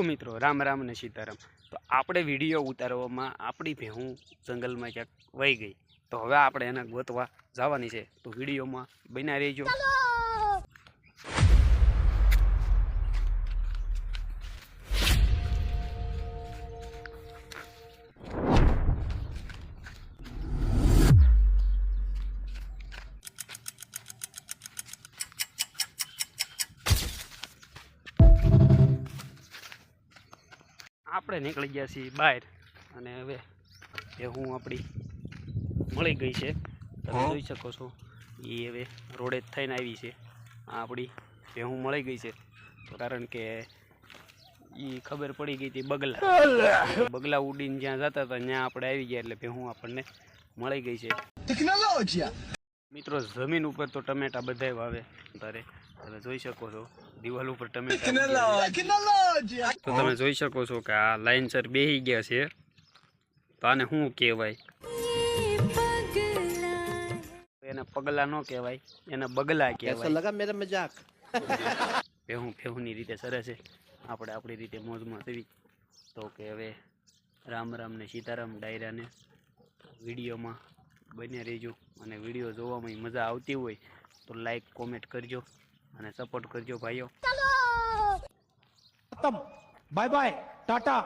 મિત્રો, રામ રામ ને સીતારામ. તો આપણે વીડિયો ઉતારવામાં આપણી ભેહું જંગલમાં ક્યાંક વહી ગઈ. તો હવે આપણે એને ગોતવા જવાની છે. તો વિડીયોમાં બન્યા રહેજો. આપણે નીકળી ગયા છીએ બહાર. અને હવે ભેહું આપણી મળી ગઈ છે તમે જોઈ શકો છો એ હવે રોડે જ થઈને આવી છે. આ આપણી ભેહું મળી ગઈ છે કારણ કે એ ખબર પડી ગઈ હતી બગલા. બગલા ઉડીને જ્યાં જતા હતા ત્યાં આપણે આવી ગયા એટલે ભેહું આપણને મળી ગઈ છે! મિત્રો જમીન ઉપર તો ટમેટા બધાય વાવે તારે તમે જોઈ શકો છો દિવાલ ઉપર ટમેટા તો તમે જોઈ શકો છો કે આ લાઇનસર બેહી ગયા છે. તો આને શું કહેવાય? એને પગલા ન કહેવાય એને બગલા કહેવાય. લગા મેરે મજાક ફેહું ફેહુંની રીતે સરે છે. આપણે આપણી રીતે મોજમાં થવી તો કે હવે રામ રામ ને સીતારામ ડાયરાને વિડીયોમાં બને રહેજો. અને વીડિયો જોવામાં મજા આવતી હોય તો લાઈક કોમેન્ટ કરજો અને સપોર્ટ કરજો ભાઈઓ. Bye bye Tata